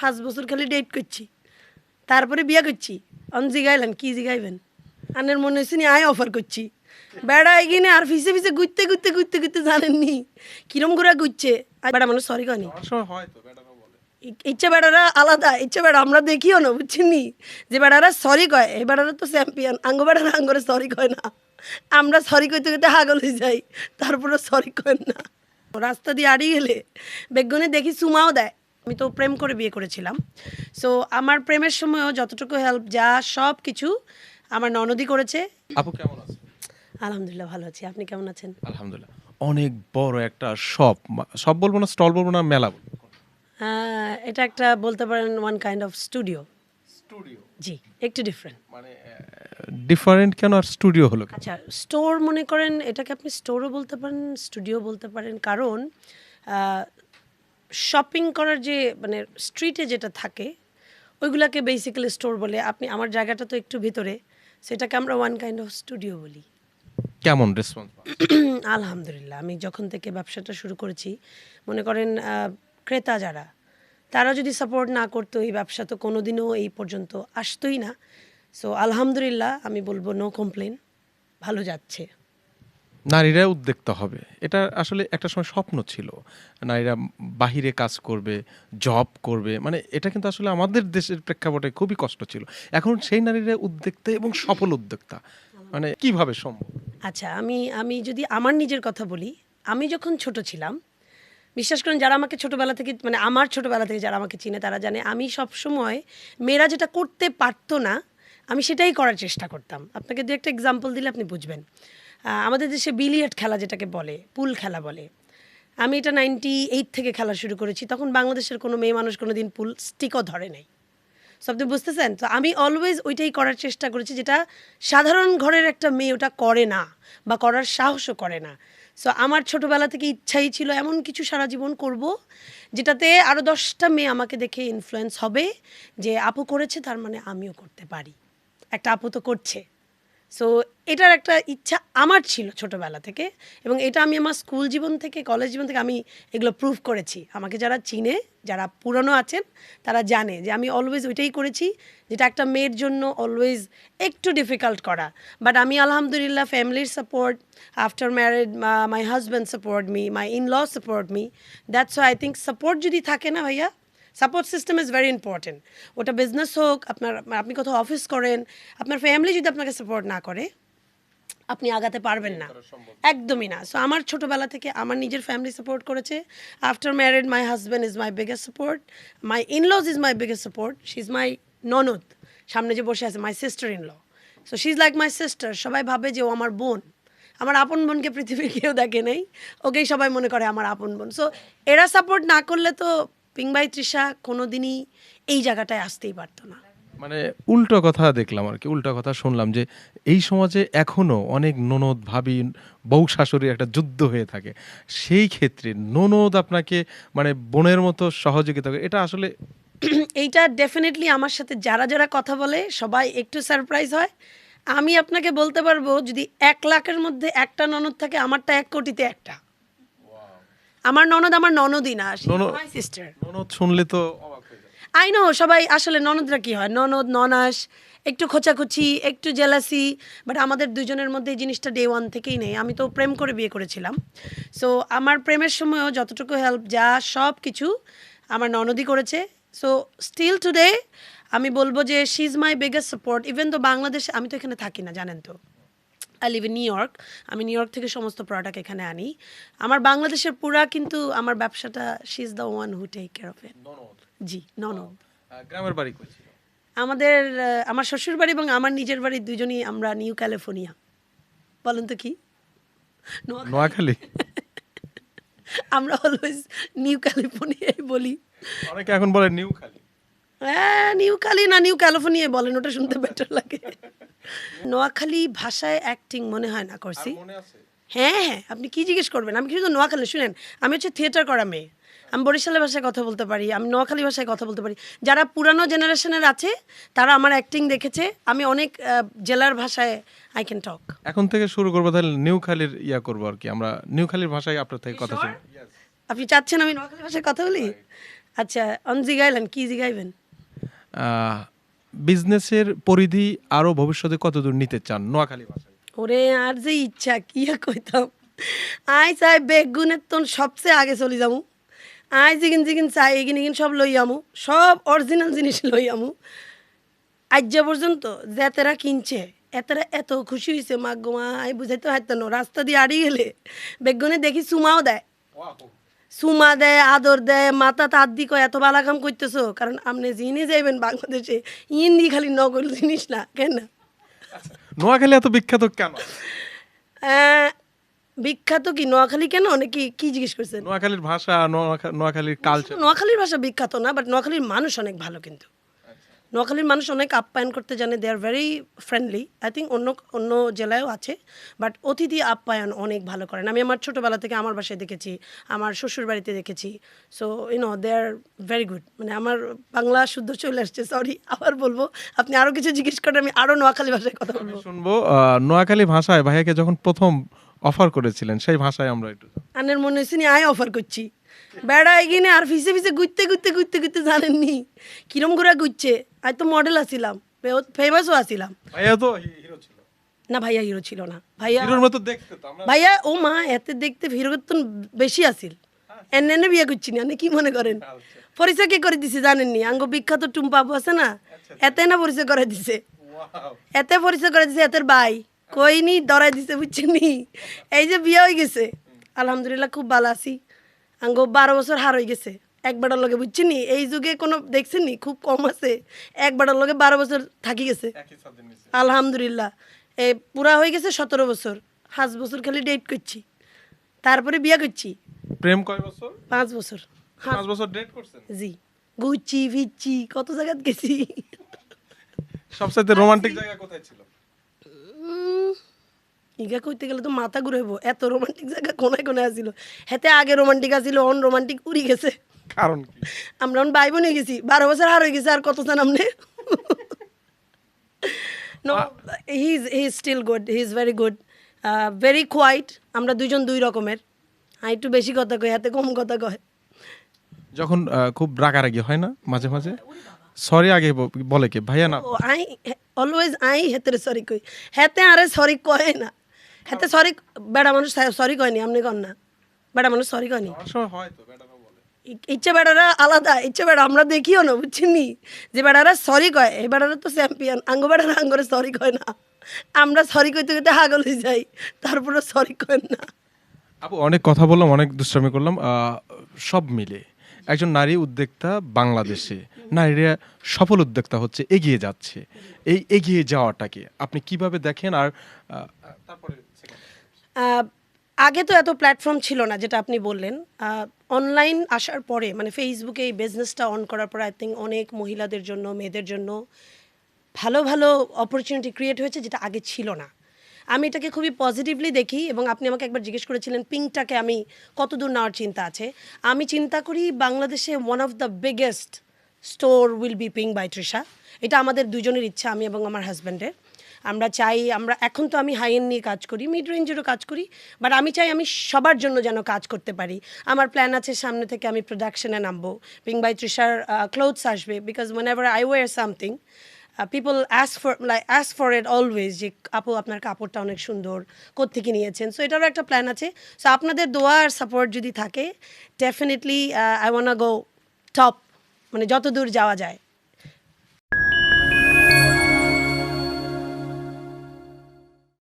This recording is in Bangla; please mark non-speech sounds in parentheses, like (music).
পাঁচ বছর খালি ডেট করছি। তারপরে বিয়া করছি। অন জিগাইলেন কি জিগাইবেন? আনের মনে হয়েছে আয় অফার করছি। বেড়া এগিয়ে আর ফিসে ফিসে ঘুরতে ঘুরতে ঘুরতে ঘুরতে জানেননি। কিরম করে ঘুরছে? বেড়া মানুষ সরি ই- ইচ্ছা বেড়ারা আলাদা ইচ্ছা বেড়া আমরা দেখিও না বুঝছেন যে বেড়ারা সরি কয় এই বেড়ারা তো চ্যাম্পিয়ন আঙ্গ বেড়ারা আঙ্গরে সরি কয় না। আমরা সরি কইতে কইতে হাগল হয়ে যাই তারপরে সরি কয় না। রাস্তা দিয়ে আড়ি গেলে বেগুনে দেখি সুমাও দেয়। আমি তো প্রেম করে বিয়ে করেছিলাম। সো আমার প্রেমের সময়ও যতটুকু হেল্প যা সব কিছু আমার ননদি করেছে। আপু কেমন আছে আলহামদুলিল্লাহ ভালো আছি। আপনি কেমন আছেন? আলহামদুলিল্লাহ। অনেক বড় একটা শপ সব বলব না স্টল বলব না মেলা বলব। এটা একটা বলতে পারেন one kind of studio studio G একটু ডিফারেন্ট মানে ডিফারেন্ট কেন আর স্টুডিও হলো আচ্ছা স্টোর মনে করেন এটাকে আপনি স্টোরও বলতে পারেন স্টুডিও বলতে পারেন। কারণ শপিং করার যে মানে স্ট্রিটে যেটা থাকে ওইগুলাকে বেসিক্যালি স্টোর বলে। আপনি আমার জায়গাটা তো একটু ভিতরে সেটাকে আমরা ওয়ান কাইন্ড অফ স্টুডিও বলি। কেমন রেসপন্স (clears throat) আলহামদুলিল্লাহ আমি যখন থেকে ব্যবসাটা শুরু করেছি মনে করেন ক্রেতা যারা তারা যদি সাপোর্ট না করতো এই ব্যবসা তো কোনোদিনও এই পর্যন্ত আসতোই না। সো আলহামদুলিল্লাহ আমি বলব নো কমপ্লেন ভালো যাচ্ছে। নারীরা উদ্যোক্তা হবে। এটা আসলে একটা সময় স্বপ্ন ছিল। নারীরা বাহিরে কাজ করবে জব করবে মানে এটা কিন্তু আসলে আমাদের দেশের প্রেক্ষাপটে খুবই কষ্ট ছিল। এখন সেই নারীরা উদ্যোক্তা এবং সফল উদ্যোক্তা। মানে কীভাবে সম্ভব? আচ্ছা আমি আমি যদি আমার নিজের কথা বলি, আমি যখন ছোট ছিলাম, বিশ্বাস করেন যারা আমাকে ছোটবেলা থেকে মানে আমার ছোটবেলা থেকে যারা আমাকে চিনে তারা জানে, আমি সব সময় মেয়েরা যেটা করতে পারতো না, আমি সেটাই করার চেষ্টা করতাম। আপনাকে দু একটা এক্সাম্পল দিলে আপনি বুঝবেন। আমাদের দেশে বিলিয়ার্ড খেলা যেটাকে বলে, পুল খেলা বলে। আমি এটা নাইনটি এইট থেকে খেলা শুরু করেছি, তখন বাংলাদেশের কোনো মেয়ে মানুষ কোনো দিন পুল স্টিকও ধরে নাই। সব আপনি বুঝতেছেন? তো আমি অলওয়েজ ওইটাই করার চেষ্টা করেছি যেটা সাধারণ ঘরের একটা মেয়ে ওটা করে না বা করার সাহসও করে না। সো আমার ছোটোবেলা থেকে ইচ্ছাই ছিল এমন কিছু সারা জীবন করব যেটাতে আরও দশটা মেয়ে আমাকে দেখে ইনফ্লুয়েন্স হবে যে আপু করেছে, তার মানে আমিও করতে পারি। একটা আপু তো করছে। সো এটার একটা ইচ্ছা আমার ছিল ছোটবেলা থেকে এবং এটা আমি আমার স্কুল জীবন থেকে কলেজ জীবন থেকে আমি এগুলো প্রুভ করেছি। আমাকে যারা চিনে, যারা পুরনো আছেন, তারা জানে যে আমি অলওয়েজ ওইটাই করেছি যেটা একটা মেয়ের জন্য অলওয়েজ একটু ডিফিকাল্ট করা। বাট আমি আলহামদুলিল্লাহ ফ্যামিলির support after married my husband support me my in law support me that's I think support যদি থাকে না ভাইয়া support system is very important ওটা বিজনেস হোক আপনার আপনি কোথাও অফিস করেন আপনার ফ্যামিলি যদি আপনাকে সাপোর্ট না করে আপনি আগাতে পারবেন না। একদমই না। সো আমার ছোটবেলা থেকে আমার নিজের ফ্যামিলি সাপোর্ট করেছে। After married my husband is my biggest support my in laws is my biggest support she is my ননদ। সামনে যে বসে আছে my sister in law so she is like my sister সবাই ভাবে যে ও আমার বোন। আমার আপন বোনকে পৃথিবীর কেউ দেখে নেই। ওকেই সবাই মনে করে আমার আপন বোন। সো এরা সাপোর্ট না করলে তো পিংবাই তৃষা কোনো দিনই এই জায়গাটায় আসতেই পারতো না। মানে উল্টো কথা দেখলাম আর কি উল্টো কথা শুনলাম যে এই সমাজে এখনও অনেক ননদ ভাবি বউ শাশুড়ির একটা যুদ্ধ হয়ে থাকে। সেই ক্ষেত্রে ননদ আপনাকে মানে বোনের মতো সহযোগিতা করে এটা আসলে (clears throat) এইটা ডেফিনেটলি আমার সাথে যারা যারা কথা বলে সবাই একটু সারপ্রাইজ হয়। আমি আপনাকে বলতে পারব যদি এক লাখের মধ্যে একটা ননদ থাকে আমারটা এক কোটিতে একটা। আমার ননদ আমার ননদই না ননদ- মাই সিস্টার ননদ শুনলে তো আই নো সবাই আসলে ননদরা কি হয়? ননদ ননাস একটু খোঁচাখুচি একটু জেলাসি বাট আমাদের দুজনের মধ্যে এই জিনিসটা ডে ওয়ান থেকেই নেই। আমি তো প্রেম করে বিয়ে করেছিলাম। সো আমার প্রেমের সময়ও যতটুকু হেল্প যা সব কিছু আমার ননদই করেছে। সো স্টিল টুডে আমি বলব যে she is my biggest support even তো বাংলাদেশে আমি তো এখানে থাকি না জানেন তো। I live in New York আমি নিউ ইয়র্ক থেকে সমস্ত প্রোডাক্ট এখানে আনি। আমার বাংলাদেশের পুরা কিন্তু আমার ব্যবসাটা she is the one who take care of it জি ননদ। গ্রামের বাড়ি আমাদের আমার শ্বশুর বাড়ি এবং আমার নিজের বাড়ি দুজনই আমরা নিউ ক্যালিফোর্নিয়া বলেন তো কি? নোয়াখালী? (laughs) আমরা অলওয়েজ নিউ ক্যালিফোর্নিয়াই বলি। অনেকে এখন বলে নিউ খালি হ্যাঁ নিউ কালি না নিউ ক্যালিফোর্নিয়া বলেন ওটা শুনতে বেটার লাগে। নোয়াখালী ভাষায় অ্যাক্টিং মনে হয় না করছি হ্যাঁ হ্যাঁ আপনি কি জিজ্ঞেস করবেন? আমি কিন্তু নোয়াখালী শুনেন আমি হচ্ছে থিয়েটার করা মেয়ে। আমি বরিশালের ভাষায় কথা বলতে পারি আমি নোয়াখালী ভাষায় কথা বলতে পারি। যারা পুরানো জেনারেশনের আছে তারা আমার অ্যাক্টিং দেখেছে। আমি অনেক জেলার ভাষায় আই ক্যান টক এখন থেকে শুরু করব তাহলে নিউ খালির ইয়া করব আর কি আমরা নিউ খালির ভাষায় আপনার থেকে কথা শুনি। আপনি চাচ্ছেন আমি নোয়াখালী ভাষায় কথা বলি? আচ্ছা অন জিগাইলেন কি জিগাইবেন? বিজনেসের পরিধি আরও ভবিষ্যতে কতদূর নিতে চান? নোয়াখালী ভাষায়। ওরে আর যে ইচ্ছা কি আর কইতাম? আই চাই বেগুনের তোন সবচেয়ে আগে চলে যামু। আই জিগিন জিগিন চাই এগিন এগিন সব লই আমু। সব অরিজিনাল জিনিস লই আমু। আজ পর্যন্ত যেতেরা কিনছে এতেরা এত খুশি হয়েছে মা গোমা আই বুঝাইতে হাইতো রাস্তা দিয়ে আড়ি গেলে বেগুনে দেখি সুমাও দেয়। সুমা দেয় আদর দেয় মাথা তার দিকে এত বালা কাম করতেছো। কারণ আপনি জিনে যাইবেন বাংলাদেশে হিন্দি খালি নকল জিনিস না কেন? নোয়াখালী এত বিখ্যাত কেন? বিখ্যাত কি নোয়াখালী কেন? নাকি কি জিজ্ঞেস করছেন? নোয়াখালীর ভাষা নোয়াখা- নোয়াখালীর কালচার নোয়াখালীর ভাষা বিখ্যাত না বাট নোয়াখালীর মানুষ অনেক ভালো কিন্তু। নোয়াখালীর মানুষ অনেক আপ্যায়ন করতে জানে they are very friendly I think অন্য অন্য জেলায়ও আছে বাট অতিথি আপ্যায়ন অনেক ভালো করেন। আমি আমার ছোটোবেলা থেকে আমার বাসায় দেখেছি আমার শ্বশুর বাড়িতে দেখেছি so you know they are very good মানে আমার বাংলা শুদ্ধ চলে আসছে সরি আবার বলব আপনি আরও কিছু জিজ্ঞেস করেন আমি আরও নোয়াখালী ভাষায় কথা বলব। শুনব নোয়াখালী ভাষায় ভাইয়াকে যখন প্রথম অফার করেছিলেন সেই ভাষায় আমরা একটু আনের মনে হয়েছে আয় অফার করছি। বেড়া এগিয়ে আর ফিসে ফিসে ঘুরতে ঘুরতে ঘুরতে ঘুরতে জানেননি। কিরম ঘুরা ঘুরছে? আজ তো মডেল আসিলাম ফেমাসও আসিলাম ভাইয়া তো হিরো ছিল। না ভাইয়া হিরো ছিল না। ভাইয়া হিরোর মতো দেখতে তো আমরা ভাইয়া ও মা এতে দেখতে হিরোগতন বেশি আসিল এনে এনে বিয়ে করছি না কি মনে করেন? পরিচয় কে করে দিছে জানেননি? আঙ্গ বিখ্যাত টুম্পা আপু আছে না? এতে না পরিচয় করে দিছে? এতে পরিচয় করে দিছে এতের ভাই। কইনি ডরাই দিছে বুঝছেন এই যে বিয়ে হয়ে গেছে। আলহামদুলিল্লাহ খুব ভালো আছি। আঙ্গো বারো বছর হার হয়ে গেছে। এক বেটার লগে বুঝছেন এই যুগে কোনো দেখছেন নি? খুব কম আছে। এক বেটার লগে বারো বছর থাকি গেছে। আলহামদুলিল্লাহ। এ পুরা হয়ে গেছে সতেরো বছর। পাঁচ বছর খালি ডেট করছি। তারপরে বিয়া করছি। প্রেম কয় বছর? পাঁচ বছর। পাঁচ বছর ডেট করছেন? জি। ঘুরছি ফিরছি কত জায়গায় গেছি। সবসাথে রোমান্টিক জায়গা কোথায় ছিল? ইগা কইতে গেলে তো মাথা ঘুরাইবো এত রোমান্টিক জায়গা কোনায় কোনায় আসিল? হেতে আগে রোমান্টিক আসিল অন রোমান্টিক উড়ি গেছে। কারণ কি? আমরা অন ভাই বোনে গেছি বারো বছর হার হয়ে গেছে আর কত জান আমনে? No he is he is still good he is very good very quite আমরা দুইজন দুই রকমের। আমি একটু বেশি কথা কই হাতে কম কথা কয়। যখন খুব রাগারাগি হয় না মাঝে মাঝে? সরি আগে বলে কে ভাইয়া না। আই অলওয়েজ আই হেতে সরি কই। হেতে আরে সরি কয় না। হেতে সরি বেড়া মানুষ সরি কয়নি আপনি কন না। বেড়া মানুষ সরি কয়নি? হয় ইচ্ছে বেড়ারা আলাদা ইচ্ছে বেড়া আমরা দেখিও না বুঝছিনি যে বেড়ারা সরি কয় এই বেড়ারা তো চ্যাম্পিয়ন আঙ্গ বেড়ারা আঙ্গরে সরি কয় না। আমরা সরি কইতে কইতে হাগল হয়ে যাই তারপরে সরি কয় না। আপু অনেক কথা বললাম অনেক দুষ্টামি করলাম সব মিলে। একজন নারী উদ্যোক্তা বাংলাদেশে নারীরা সফল উদ্যোক্তা হচ্ছে এগিয়ে যাচ্ছে। এই এগিয়ে যাওয়াটাকে আপনি কীভাবে দেখেন? আর তারপরে আগে তো এত প্ল্যাটফর্ম ছিল না, যেটা আপনি বললেন। অনলাইন আসার পরে মানে ফেসবুকে এই বিজনেসটা অন করার পর আই থিঙ্ক অনেক মহিলাদের জন্য, মেয়েদের জন্য ভালো ভালো অপরচুনিটি ক্রিয়েট হয়েছে, যেটা আগে ছিল না। আমি এটাকে খুবই পজিটিভলি দেখি এবং আপনি আমাকে একবার জিজ্ঞেস করেছিলেন পিঙ্কটাকে আমি কতদূর নেওয়ার চিন্তা আছে? আমি চিন্তা করি, বাংলাদেশে one of the biggest store will be pink by Trisha এটা আমাদের দুজনের ইচ্ছা, আমি এবং আমার হাজব্যান্ডের আমরা চাই, আমরা, এখন তো আমি হাই এন্ড নিয়ে কাজ করি মিড রেঞ্জেরও কাজ করি বাট আমি চাই আমি সবার জন্য যেন কাজ করতে পারি। আমার প্ল্যান আছে সামনে থেকে আমি প্রোডাকশনে নামবো। পিঙ্ক বাই তৃষার ক্লোথস আসবে because when ever I wear something people ask for like ask for it always যে, আপু, আপনার কাপড়টা অনেক সুন্দর, কোত্থেকে নিয়েছেন? সো এটারও একটা প্ল্যান আছে। সো আপনাদের দোয়া আর সাপোর্ট যদি থাকে definitely I want go top মানে যত দূর যাওয়া যায়।